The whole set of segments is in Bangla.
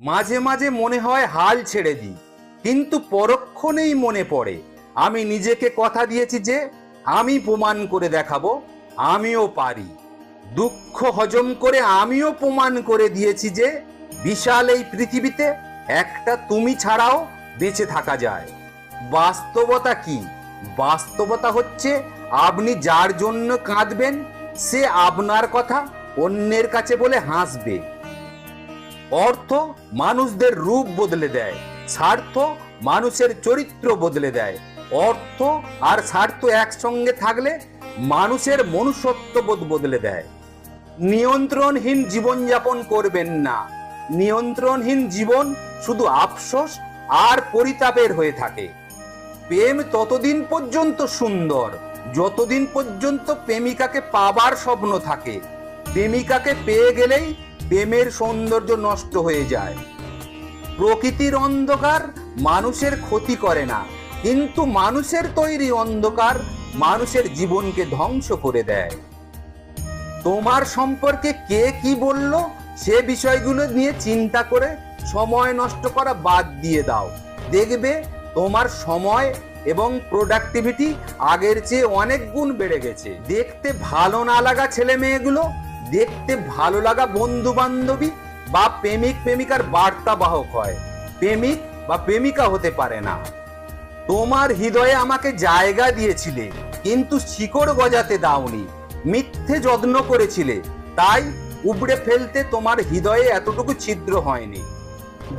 মাঝে মাঝে মনে হয় হাল ছেড়ে দিই, কিন্তু পরক্ষণেই মনে পড়ে। আমি নিজেকে কথা দিয়েছি যে, আমি প্রমাণ করে দেখাবো, আমিও পারি। দুঃখ হজম করে আমিও প্রমাণ করে দিয়েছি যে, বিশাল এই পৃথিবীতে একটা তুমি ছাড়াও বেঁচে থাকা যায়। বাস্তবতা কি? বাস্তবতা হচ্ছে, আপনি যার জন্য কাঁদবেন, সে আপনার কথা অন্যের কাছে বলে হাসবে। অর্থ মানুষদের রূপ বদলে দেয়, স্বার্থ মানুষের চরিত্র বদলে দেয়। অর্থ আর স্বার্থ একসঙ্গে থাকলে মানুষের মনুষ্যত্ববোধ বদলে দেয়। নিয়ন্ত্রণহীন জীবনযাপন করবেন না। নিয়ন্ত্রণহীন জীবন শুধু আফসোস আর পরিতাপের হয়ে থাকে। প্রেম ততদিন পর্যন্ত সুন্দর, যতদিন পর্যন্ত প্রেমিকাকে পাবার স্বপ্ন থাকে। প্রেমিকাকে পেয়ে গেলেই প্রেমের সৌন্দর্য নষ্ট হয়ে যায়। প্রকৃতির অন্ধকার মানুষের ক্ষতি করে না, কিন্তু মানুষের তৈরি অন্ধকার মানুষের জীবনকে ধ্বংস করে দেয়। তোমার সম্পর্কে কে কি বলল, সে বিষয়গুলো নিয়ে চিন্তা করে সময় নষ্ট করা বাদ দিয়ে দাও। দেখবে তোমার সময় এবং প্রোডাক্টিভিটি আগের চেয়ে অনেক গুণ বেড়ে গেছে। দেখতে ভালো না লাগা ছেলে মেয়েগুলো দেখতে ভালো লাগা বন্ধু বান্ধবী বা প্রেমিক প্রেমিকার বার্তা বাহক হয়। প্রেমিক বা প্রেমিকা হতে পারে না। তোমার হৃদয়ে আমাকে জায়গা দিয়েছিলে, কিন্তু শিকড় গজাতে দাওনি, মিথ্যে যত্ন করেছিলে, তাই উবড়ে ফেলতে তোমার হৃদয়ে এতটুকু ছিদ্র হয়নি।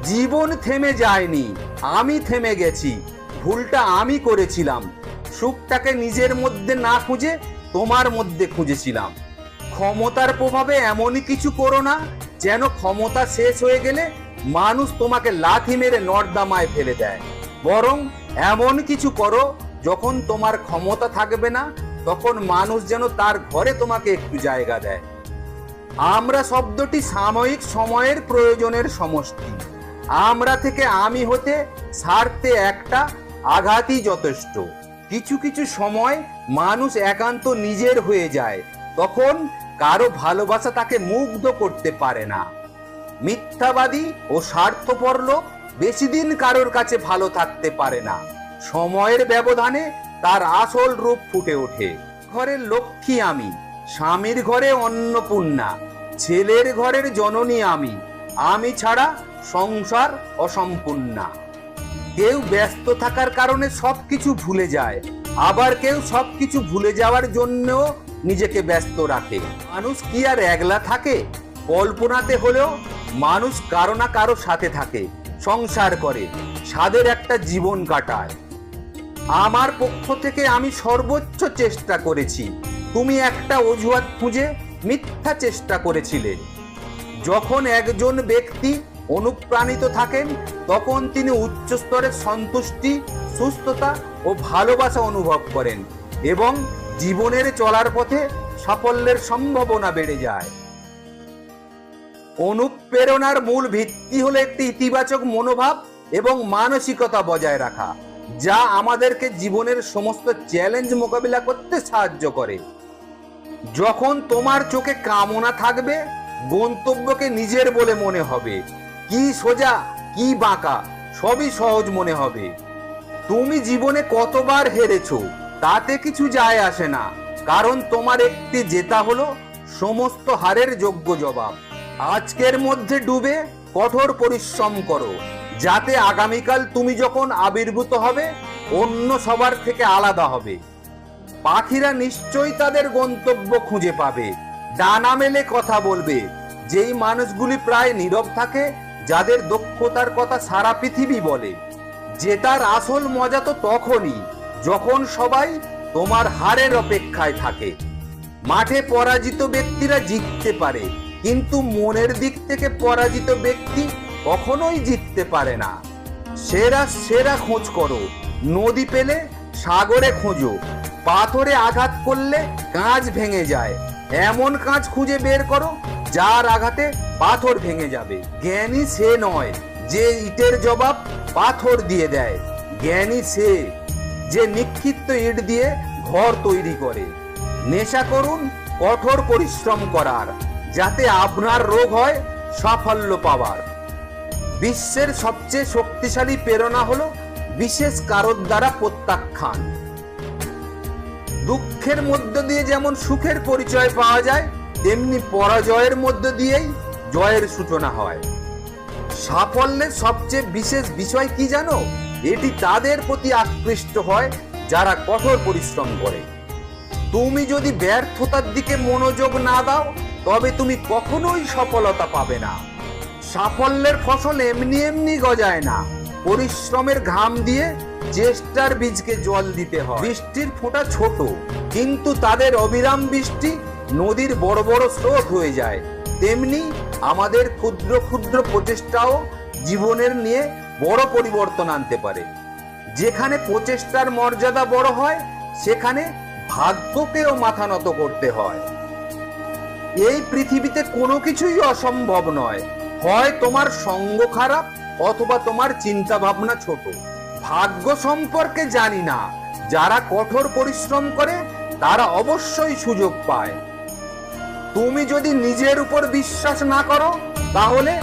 জীবন থেমে যায়নি, আমি থেমে গেছি, ভুলটা আমি করেছিলাম, সুখটাকে নিজের মধ্যে না খুঁজে তোমার মধ্যে খুঁজেছিলাম। ক্ষমতার প্রভাবে এমনই কিছু করো না, যেন ক্ষমতা শেষ হয়ে গেলে মানুষ তোমাকে লাথি মেরে নর্দামায় ফেলে দেয়। বরং এমন কিছু করো, যখন তোমার ক্ষমতা থাকবে না, তখন মানুষ যেন তার ঘরে তোমাকে একটু জায়গা দেয়। আমরা শব্দটি সাময়িক সময়ের প্রয়োজনের সমষ্টি। আমরা থেকে আমি হতে স্বার্থে একটা, আঘাতই যথেষ্ট। কিছু কিছু সময় মানুষ একান্ত নিজের হয়ে যায়, তখন কারও ভালোবাসা তাকে মুগ্ধ করতে পারে না। মিথ্যাবাদী ও স্বার্থপর লোক বেশি দিন কারোর কাছে ভালো থাকতে পারে না। সময়ের ব্যবধানে তার আসল রূপ ফুটে ওঠে। ঘরের লক্ষ্মী আমি, স্বামীর ঘরে অন্নপূর্ণা, ছেলের ঘরের জননী আমি আমি ছাড়া সংসার অসম্পূর্ণা। কেউ ব্যস্ত থাকার কারণে সবকিছু ভুলে যায়, আবার কেউ সবকিছু ভুলে যাওয়ার জন্যও নিজেকে ব্যস্ত রাখে। মানুষ কি আর একলা থাকে? কল্পনাতে হলেও মানুষ কারও না কারও সাথে থাকে, সংসার করে, স্বাদের একটা জীবন কাটায়। আমার পক্ষ থেকে আমি সর্বোচ্চ চেষ্টা করেছি। তুমি একটা অজুহাত খুঁজে মিথ্যা চেষ্টা করেছিলে। যখন একজন ব্যক্তি অনুপ্রাণিত থাকেন, তখন তিনি উচ্চ স্তরের সন্তুষ্টি, সুস্থতা ও ভালোবাসা অনুভব করেন এবং জীবনের চলার পথে সাফল্যের সম্ভাবনা বেড়ে যায়। অনুপ্রেরণার মূল ভিত্তি হলো একটি ইতিবাচক মনোভাব এবং মানসিকতা বজায় রাখা, যা আমাদেরকে জীবনের সমস্ত চ্যালেঞ্জ মোকাবিলা করতে সাহায্য করে। যখন তোমার চোখে কামনা থাকবে, গন্তব্যকে নিজের বলে মনে হবে। কি সোজা, কি বাঁকা, সবই সহজ মনে হবে। তুমি জীবনে কতবার হেরেছো? তাতে কিছু যায় আসে না। কারণ তোমার একটি জেতা হলো সমস্ত হারের যোগ্য জবাব। আজকের মধ্যে ডুবে কঠোর পরিশ্রম করো, যাতে আগামীকাল তুমি যখন আবির্ভূত হবে, অন্য সবার থেকে আলাদা হবে। পাখিরা নিশ্চয়ই তাদের গন্তব্য খুঁজে পাবে। ডানা মেলে কথা বলবে। যেই মানুষগুলি প্রায় নীরব থাকে, যাদের দক্ষতার কথা সারা পৃথিবী বলে। জেতার আসল মজা তো তখনই। যখন সবাই তোমার হারের অপেক্ষায় থাকে, মাঠে পরাজিত ব্যক্তিরা জিততে পারে, কিন্তু মনের দিক থেকে পরাজিত ব্যক্তি কখনোই জিততে পারে না। সেরা সেরা খোঁজ করো, নদী পেলে সাগরে খোঁজো, পাথরে আঘাত করলে কাঁচ ভেঙে যায়, এমন কাঁচ খুঁজে বের করো, যার আঘাতে পাথর ভেঙে যাবে। জ্ঞানী সে নয় যে ইটের জবাব পাথর দিয়ে দেয়, জ্ঞানী সে যে নিক্ষিপ্ত ইট দিয়ে ঘর তৈরি করে। নেশা করুন, কঠোর পরিশ্রম করার, যাতে আপনার রোগ হয়, সাফল্য পাওয়ার। বিশ্বের সবচেয়ে শক্তিশালী প্রেরণা হলো বিশেষ কারোর দ্বারা প্রত্যাখ্যান। দুঃখের মধ্য দিয়ে যেমন সুখের পরিচয় পাওয়া যায়, তেমনি পরাজয়ের মধ্য দিয়েই জয়ের সূচনা হয়। সাফল্যের সবচেয়ে বিশেষ বিষয় কি জানো? এটি তাদের প্রতি আকৃষ্ট হয়, যারা কঠোর পরিশ্রম করে। তুমি যদি ব্যর্থতার দিকে মনোযোগ না দাও, তবে তুমি কখনোই সফলতা পাবে না। সাফল্যের ফসল এমনি এমনি গজায় না। পরিশ্রমের ঘাম দিয়ে চেষ্টার বীজকে জল দিতে হয়। বৃষ্টির ফোঁটা ছোট, কিন্তু তাদের অবিরাম বৃষ্টি নদীর বড় বড় স্রোত হয়ে যায়। তেমনি আমাদের ক্ষুদ্র ক্ষুদ্র প্রচেষ্টাও জীবনের নিয়ে বড় পরিবর্তন আনতে পারে। যেখানে প্রচেষ্টার মর্যাদা বড় হয়, সেখানে ভাগ্যকেও মাথা নত করতে হয়। এই পৃথিবীতে কোনো কিছুই অসম্ভব নয়। হয় তোমার সঙ্গ খারাপ, অথবা তোমার চিন্তা ভাবনা ছোট। ভাগ্য সম্পর্কে জানি না। যারা কঠোর পরিশ্রম করে, তারা অবশ্যই সুযোগ পায়। তুমি যদি নিজের উপর বিশ্বাস না করো, তাহলে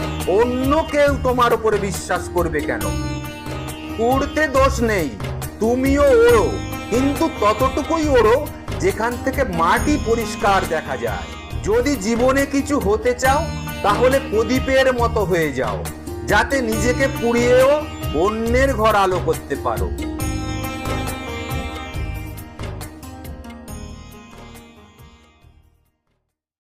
অন্য কেউ তোমার উপরে বিশ্বাস করবে কেন? উড়তে দোষ নেই, তুমিও ওড়ো, কিন্তু ততটুকুই ওড়ো যেখান থেকে মাটি পরিষ্কার দেখা যায়। যদি জীবনে কিছু হতে চাও, তাহলে প্রদীপের মতো হয়ে যাও, যাতে নিজেকে পুড়িয়েও অন্যের ঘর আলো করতে পারো।